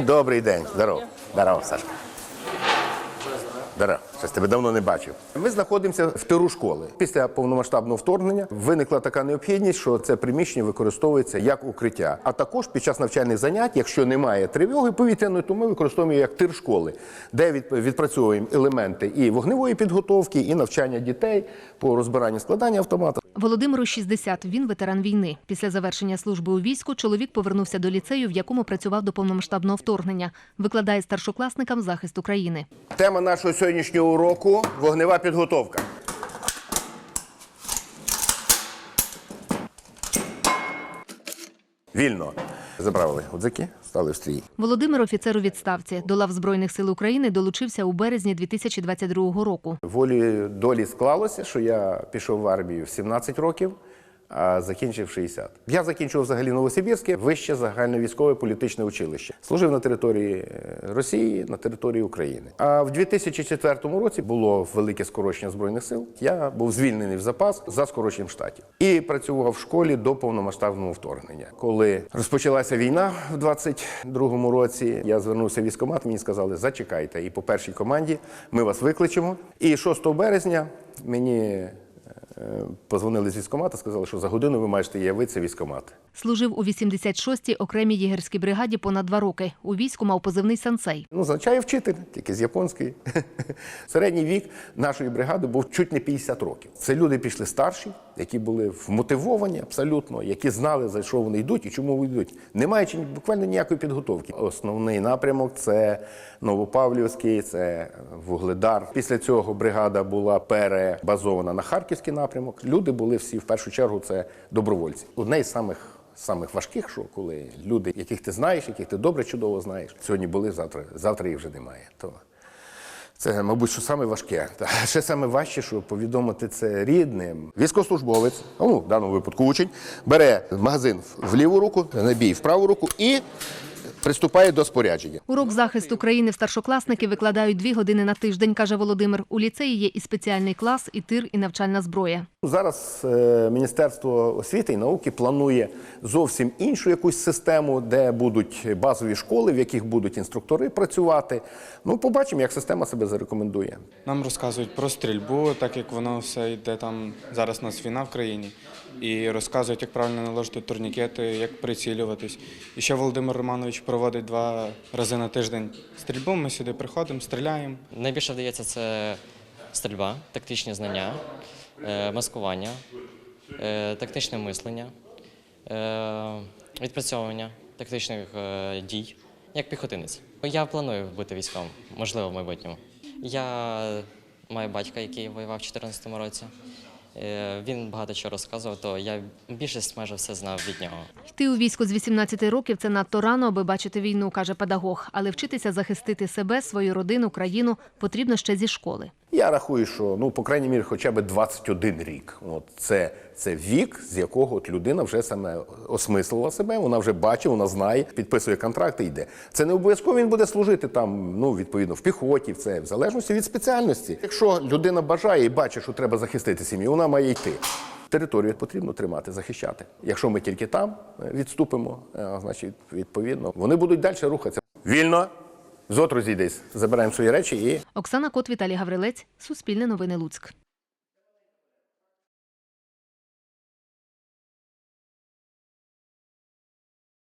Добрий день. Здорово. Здорово, Сашка. Здорово. Щось тебе давно не бачив. Ми знаходимося в тиру школи. Після повномасштабного вторгнення виникла така необхідність, що це приміщення використовується як укриття. А також під час навчальних занять, якщо немає тривоги повітряної, то ми використовуємо як тир школи, де відпрацьовуємо елементи і вогневої підготовки, і навчання дітей по розбиранню складання автомата. Володимиру 60, він ветеран війни. Після завершення служби у війську чоловік повернувся до ліцею, в якому працював до повномасштабного вторгнення. Викладає старшокласникам захист України. Тема нашого сьогоднішнього уроку вогнева підготовка. Вільно. Заправили гудзики, стали в стрій. Володимир офіцер у відставці. До лав Збройних сил України долучився у березні 2022 року. Волі долі склалося, що я пішов в армію в 17 років, а закінчив в 60. Я закінчив взагалі Новосибірське вище загальновійськове політичне училище. Служив на території е, Росії, на території України. А в 2004 році було велике скорочення збройних сил. Я був звільнений в запас за скороченням штатів і працював в школі до повномасштабного вторгнення. Коли розпочалася війна в 22-му році, я звернувся в військкомат, мені сказали, зачекайте. І по першій команді ми вас викличемо. І 6 березня мені Позвонили з військкомата, сказали, що за годину ви маєте явитися в військкомат. Служив у 86-й окремій єгерській бригаді понад два роки. У війську мав позивний сансей. Ну, означає вчитель, тільки з японської. Середній вік нашої бригади був чуть не 50 років. Це люди пішли старші, які були вмотивовані абсолютно, які знали, за що вони йдуть і чому вони йдуть. Немає чи- буквально ніякої підготовки. Основний напрямок це Новопавлівський, це Вугледар. Після цього бригада була перебазована на Харківський напрямок. Люди були всі в першу чергу це добровольці. Одне із самих самих важких, що коли люди, яких ти знаєш, яких ти добре чудово знаєш, сьогодні були, завтра, завтра їх вже немає. То це, мабуть, що саме важке. Та ще саме важче, що повідомити це рідним. Військовослужбовець, ну, в даному випадку учень, бере магазин в ліву руку, набій в праву руку і приступає до спорядження. Урок захисту країни в старшокласники викладають дві години на тиждень, каже Володимир. У ліцеї є і спеціальний клас, і тир, і навчальна зброя. Зараз е, Міністерство освіти і науки планує зовсім іншу якусь систему, де будуть базові школи, в яких будуть інструктори працювати. Ну, побачимо, як система себе зарекомендує. Нам розказують про стрільбу, так як воно все йде там. Зараз у нас війна в країні. І розказують, як правильно наложити турнікети, як прицілюватись. І ще Володимир Романович проводить два рази на тиждень стрільбу. Ми сюди приходимо, стріляємо. Найбільше вдається це стрільба, тактичні знання, е, маскування, е, тактичне мислення, е, відпрацьовування тактичних дій, як піхотинець. Я планую бути військовим, можливо, в майбутньому. Я маю батька, який воював у 2014 році. Е, Він багато чого розказував, то я більшість майже все знав від нього. Йти у військо з 18 років це надто рано, аби бачити війну, каже педагог. Але вчитися захистити себе, свою родину, країну потрібно ще зі школи. Я рахую, що ну, по крайній мірі, хоча б 21 рік. От це, це вік, з якого от людина вже саме осмислила себе, вона вже бачить, вона знає, підписує контракти, йде. Це не обов'язково він буде служити там, ну відповідно, в піхоті, в це в залежності від спеціальності. Якщо людина бажає і бачить, що треба захистити сім'ю, вона має йти. Територію потрібно тримати, захищати. Якщо ми тільки там е, відступимо, е, значить, відповідно, вони будуть далі рухатися. Вільно, зот розійдись, забираємо свої речі і. Оксана Кот, Віталій Гаврилець, Суспільне новини Луцьк.